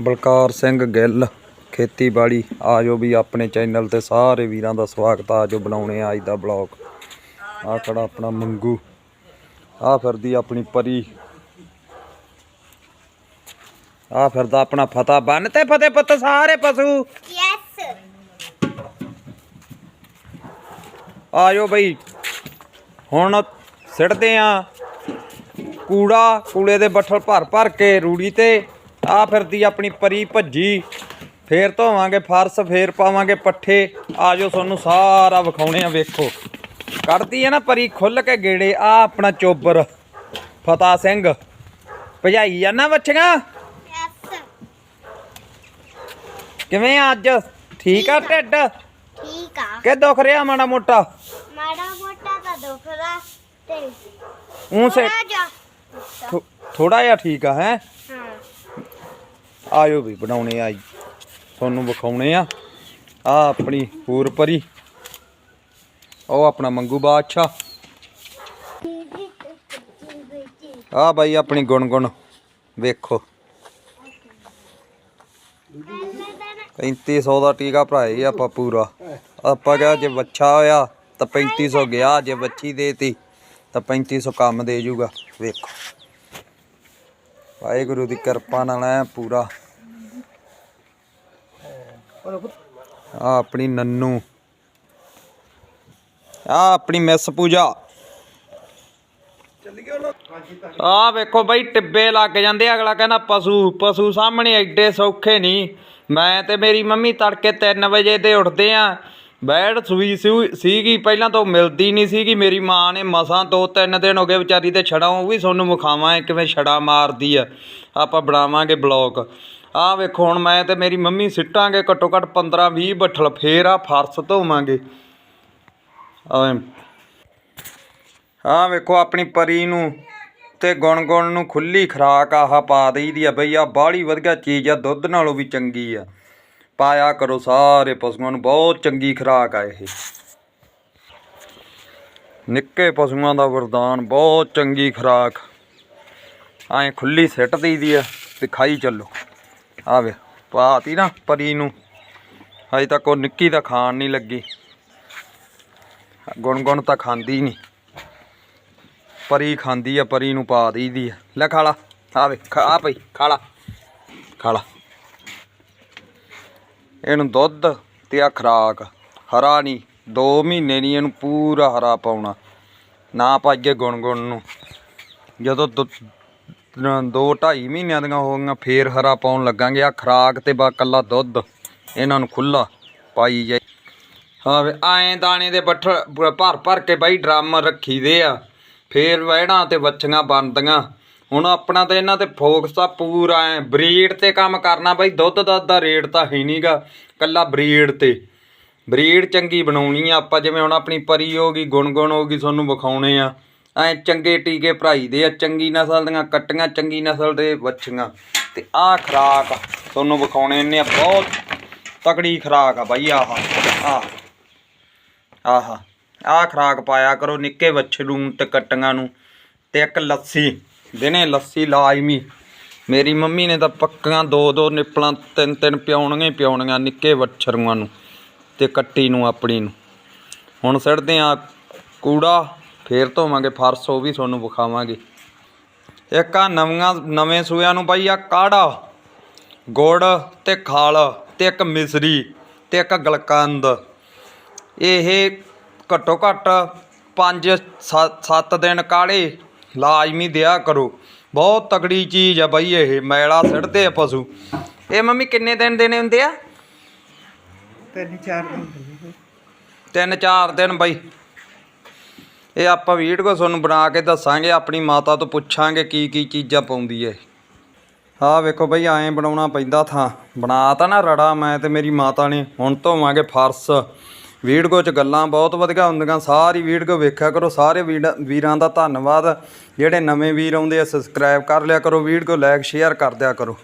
ਬਲਕਾਰ ਸਿੰਘ ਗਿੱਲ ਖੇਤੀਬਾੜੀ। ਆਜੋ ਵੀ ਆਪਣੇ ਚੈਨਲ ਤੇ ਸਾਰੇ ਵੀਰਾਂ ਦਾ ਸਵਾਗਤ ਆ ਆਜੋ ਬਣਾਉਣੇ ਆ ਅੱਜ ਦਾ ਬਲੌਗ। ਆ ਖੜਾ ਆਪਣਾ ਮੰਗੂ। ਆ ਫਿਰਦੀ ਆਪਣੀ ਪਰੀ। ਆ ਫਿਰਦਾ ਆਪਣਾ ਫਤਾ। ਬੰਨ ਤੇ ਫਤੇ ਪੁੱਤ ਸਾਰੇ ਪਸ਼ੂ। ਯੈਸ ਆਜੋ ਬਈ। ਹੁਣ ਸਿੱਟਦੇ ਆ। ਕੂੜਾ ਕੂੜੇ ਦੇ ਬੱਠਲ ਭਰ ਭਰ ਕੇ ਰੂੜੀ ਤੇ। ਆ ਫਿਰਦੀ ਆਪਣੀ ਪਰੀ ਭੱਜੀ। ਫੇਰ ਧੋਵਾਂਗੇ ਫਰਸ਼ ਫੇਰ ਪਾਵਾਂਗੇ ਪੱਠੇ। ਆਜੋ ਤੁਹਾਨੂੰ ਸਾਰਾ ਵਿਖਾਉਣੇ ਆ ਵੇਖੋ। ਕੱਢਦੀ ਹੈ ਨਾ ਪਰੀ ਖੁੱਲ ਕੇ ਗੇੜੇ ਆ ਆਪਣਾ ਚੋਬਰ। ਫਤਾ ਸਿੰਘ। ਭਜਾਈ ਜਾਂਦਾ ਬੱਚੀਆਂ? ਯੈਸ ਕਿਵੇਂ ਆ ਅੱਜ? ਠੀਕ ਆ ਢਿੱਡ? ਠੀਕ ਆ। ਕਿ ਦੁਖ ਰਿਹਾ ਮਾੜਾ ਮੋਟਾ? ਮਾੜਾ ਮੋਟਾ ਤਾਂ ਦੁਖਦਾ ਤੇ ਉਂ ਸੇ ਥੋੜਾ ਜਿਹਾ ਠੀਕ ਆ ਹਾਂ? ਆਇਓ ਵੀ ਬਣਾਉਣੇ ਆ ਤੁਹਾਨੂੰ ਵਿਖਾਉਣੇ ਆ। ਆ ਆਪਣੀ ਹੋਰ ਪਰੀ। ਉਹ ਆਪਣਾ ਮੰਗੂ ਬਾਦਸ਼ਾਹ। ਆ ਬਾਈ ਆਪਣੀ ਗੁਣ ਗੁਣ ਵੇਖੋ 3500 ਦਾ ਟੀਕਾ ਭਰਾਏ ਆਪਾਂ ਪੂਰਾ। ਆਪਾਂ ਕਿਹਾ ਜੇ ਬੱਚਾ ਹੋਇਆ ਤਾਂ 3500 ਗਿਆ, ਜੇ ਬੱਚੀ ਦੇਤੀ ਤਾਂ 3500 ਕੰਮ ਦੇ ਜੂਗਾ। ਵੇਖੋ। ਵਾਹਿਗੁਰੂ ਦੀ ਕਿਰਪਾ ਨਾਲ ਐ ਪੂਰਾ। ਆ ਆਪਣੀ ਨੰਨੂ। ਆ ਆਪਣੀ ਮਿਸ ਪੂਜਾ। ਆ ਵੇਖੋ ਬਈ, ਟਿੱਬੇ ਲੱਗ ਜਾਂਦੇ ਆ। ਅਗਲਾ ਕਹਿੰਦਾ, ਪਸ਼ੂ ਪਸ਼ੂ ਸਾਹਮਣੇ ਐਡੇ ਸੌਖੇ ਨਹੀਂ। ਮੈਂ ਤੇ ਮੇਰੀ ਮੰਮੀ ਤੜਕੇ 3 ਵਜੇ ਤੇ ਉੱਠਦੇ ਆ। ਬੈੜ ਸੂਈ ਸੂ- ਸੀਗੀ, ਪਹਿਲਾਂ ਤਾਂ ਉਹ ਮਿਲਦੀ ਨਹੀਂ ਸੀਗੀ। ਮੇਰੀ ਮਾਂ ਨੇ ਮਸਾਂ ਦੋ ਤਿੰਨ ਦਿਨ ਹੋ ਗਏ ਵਿਚਾਰੀ ਤੇ ਛੜਾ, ਉਹ ਵੀ ਤੁਹਾਨੂੰ ਵਿਖਾਵਾਂ ਕਿਵੇਂ ਛੜਾ ਮਾਰਦੀ ਆ। ਆਪਾਂ ਬਣਾਵਾਂਗੇ ਬਲੌਗ। ਆਹ ਵੇਖੋ, ਹੁਣ ਮੈਂ ਤੇ ਮੇਰੀ ਮੰਮੀ ਸਿੱਟਾਂਗੇ, ਘੱਟੋ ਘੱਟ 15 20 ਬੱਠਲ, ਫੇਰ ਆ ਫਰਸ਼ ਧੋਵਾਂਗੇ। ਆ ਆ ਵੇਖੋ, ਆਪਣੀ ਪਰੀ ਨੂੰ ਤੇ ਗੁਣ ਗੁਣ ਨੂੰ ਖੁੱਲੀ ਖਰਾਕ ਆਹ ਪਾ ਦੇਈਦੀ ਆ ਬਈ ਆ ਬਾਹਲੀ ਵਧੀਆ ਚੀਜ਼ ਆ, ਦੁੱਧ ਨਾਲੋਂ ਵੀ ਚੰਗੀ ਆ। ਪਾਇਆ ਕਰੋ ਸਾਰੇ ਪਸ਼ੂਆਂ ਨੂੰ, ਬਹੁਤ ਚੰਗੀ ਖਰਾਕ ਆ ਇਹ। ਨਿੱਕੇ ਪਸ਼ੂਆਂ ਦਾ ਵਰਦਾਨ, ਬਹੁਤ ਚੰਗੀ ਖਰਾਕ। ਐ ਖੁੱਲੀ ਸਿੱਟ ਦੇਈਦੀ ਆ ਤੇ ਖਾਈ ਚੱਲੋ। ਆ ਵੇ, ਪਾਤੀ ਨਾ ਪਰੀ ਨੂੰ। ਹਜੇ ਤੱਕ ਉਹ ਨਿੱਕੀ ਤਾਂ ਖਾਣ ਨਹੀਂ ਲੱਗੀ। ਗੁਣ ਗੁਣ ਤਾਂ ਖਾਂਦੀ ਨਹੀਂ। ਪਰੀ ਖਾਂਦੀ ਆ, ਪਰੀ ਨੂੰ ਪਾ ਦੇਈਦੀ ਆ। ਲੈ ਖਾਲਾ ਆ ਵੇ, ਖਾ ਆ ਪਈ ਖਾਲਾ ਖਾਲਾ ਇਹਨੂੰ ਦੁੱਧ ਤੇ ਆ ਖਰਾਕ। ਹਰਾ ਨਹੀਂ 2 ਮਹੀਨੇ ਨਹੀਂ ਇਹਨੂੰ ਪੂਰਾ ਹਰਾ ਪਾਉਣਾ। ਨਾ ਪਾਈਏ ਗੁਣ ਗੁਣ ਨੂੰ। ਜਦੋਂ ਦੋ ਢਾਈ ਮਹੀਨਿਆਂ ਦੀਆਂ ਹੋ ਗਈਆਂ, ਫੇਰ ਹਰਾ ਪਾਉਣ ਲੱਗਾਂਗੇ। ਆ ਖਰਾਕ ਤੇ ਬਾ ਕੱਲਾ ਦੁੱਧ, ਇਹਨਾਂ ਨੂੰ ਖੁੱਲਾ ਪਾਈ ਜਾਏ ਹਾਂ ਵੇ ਐਂ ਦਾਣੇ ਦੇ ਬੱਠ ਭਰ ਭਰ ਕੇ ਬਾਈ ਡਰਮ ਰੱਖੀਦੇ ਆ। ਫੇਰ ਵਹਿੜਾਂ ਤੇ ਵੱਛੀਆਂ ਬਣਦੀਆਂ। ਹੁਣ ਆਪਣਾ ਤਾਂ ਇਹਨਾਂ ਤੇ ਫੋਕਸ ਆ ਪੂਰਾ ਐ। ਬਰੀਡ ਤੇ ਕੰਮ ਕਰਨਾ ਬਾਈ, ਦੁੱਧ ਦਾ ਦਾ ਰੇਟ ਤਾਂ ਹੈ ਨਹੀਂਗਾ ਕੱਲਾ ਬਰੀਡ ਤੇ। ਬਰੀਡ ਚੰਗੀ ਬਣਾਉਣੀ ਆ। ਆਪਾਂ ਜਿਵੇਂ ਹੁਣ ਆਪਣੀ ਪਰੀ ਹੋ ਗਈ ਗੁਣ ਗੁਣ ਹੋ ਗਈ, ਤੁਹਾਨੂੰ ਵਿਖਾਉਣੇ ਆ। ਐ ਚੰਗੇ ਟੀਕੇ ਭਰਾਈ ਦੇ ਆ, ਚੰਗੀ ਨਸਲ ਦੀਆਂ ਕੱਟੀਆਂ, ਚੰਗੀ ਨਸਲ ਦੇ ਵੱਛੀਆਂ। ਤੇ ਆਹ ਖਰਾਕ ਤੁਹਾਨੂੰ ਵਿਖਾਉਣੇ ਨੇ ਆ, ਬਹੁਤ ਤਕੜੀ ਖਰਾਕ ਆ ਬਾਈ, ਆਹ ਆਹ ਆਹ ਆਹ ਖਰਾਕ ਪਾਇਆ ਕਰੋ ਨਿੱਕੇ ਵੱਛਰੂ ਨੂੰ ਤੇ ਕੱਟੀਆਂ ਨੂੰ ਤੇ ਇੱਕ ਲੱਸੀ, ਦਿਨੇ ਲੱਸੀ ਲਾਜ਼ਮੀ। ਮੇਰੀ ਮੰਮੀ ਨੇ ਤਾਂ ਪੱਕੀਆਂ ਦੋ ਦੋ ਨਿਪਲਾਂ ਤਿੰਨ ਤਿੰਨ ਪਿਆਉਣੀਆਂ ਹੀ ਨਿੱਕੇ ਵੱਛਰੂਆਂ ਨੂੰ ਤੇ ਕੱਟੀ ਨੂੰ ਆਪਣੀ ਨੂੰ। ਹੁਣ ਸਿੱਟਦੇ ਆ ਕੂੜਾ ਫੇਰ ਧੋਵਾਂਗੇ ਫਰਸ਼ ਉਹ ਵੀ ਤੁਹਾਨੂੰ ਵਿਖਾਵਾਂਗੇ। ਇੱਕ ਆ ਨਵੀਆਂ ਨਵੇਂ ਸੂਇਆਂ ਨੂੰ ਬਾਈ ਆ ਕਾੜਾ ਗੁੜ ਤੇ ਖਾਲ ਤੇ ਇੱਕ ਮਿਸਰੀ ਤੇ ਇੱਕ ਗਲਕੰਦ। ਇਹ ਘੱਟੋ ਘੱਟ 5 7 ਦਿਨ ਕਾੜੇ ਲਾਜ਼ਮੀ ਦਿਆ ਕਰੋ। ਬਹੁਤ ਤਕੜੀ ਚੀਜ਼ ਆ ਬਾਈ ਇਹ ਮੈਲਾ ਸਿੱਟਦੇ ਆ ਪਸ਼ੂ। ਇਹ ਮੰਮੀ ਕਿੰਨੇ ਦਿਨ ਦੇਣੇ ਹੁੰਦੇ ਆ? ਤਿੰਨ ਚਾਰ ਦਿਨ। ਤਿੰਨ ਚਾਰ ਦਿਨ ਬਾਈ। ਇਹ ਆਪਾਂ ਵੀਡੀਓ ਤੁਹਾਨੂੰ ਬਣਾ ਕੇ ਦੱਸਾਂਗੇ, ਆਪਣੀ ਮਾਤਾ ਤੋਂ ਪੁੱਛਾਂਗੇ ਕੀ ਕੀ ਚੀਜ਼ਾਂ ਪਾਉਂਦੀ ਹੈ ਆਹ ਵੇਖੋ ਬਈ, ਐਂ ਬਣਾਉਣਾ ਪੈਂਦਾ ਥਾਂ। ਬਣਾ ਤਾਂ ਨਾ ਰੜਾ ਮੈਂ ਤੇ ਮੇਰੀ ਮਾਤਾ ਨੇ, ਹੁਣ ਧੋਵਾਂਗੇ ਫਰਸ਼। ਵੀਡੀਓ 'ਚ ਗੱਲਾਂ ਬਹੁਤ ਵਧੀਆ ਹੁੰਦੀਆਂ, ਸਾਰੀ ਵੀਡੀਓ ਵੇਖਿਆ ਕਰੋ, ਸਾਰੇ ਵੀਡ- ਵੀਰਾਂ ਦਾ ਧੰਨਵਾਦ। ਜਿਹੜੇ ਨਵੇਂ ਵੀਰ ਆਉਂਦੇ ਆ ਸਬਸਕ੍ਰਾਈਬ ਕਰ ਲਿਆ ਕਰੋ, ਵੀਡੀਓ ਲਾਈਕ ਸ਼ੇਅਰ ਕਰ ਦਿਆ ਕਰੋ।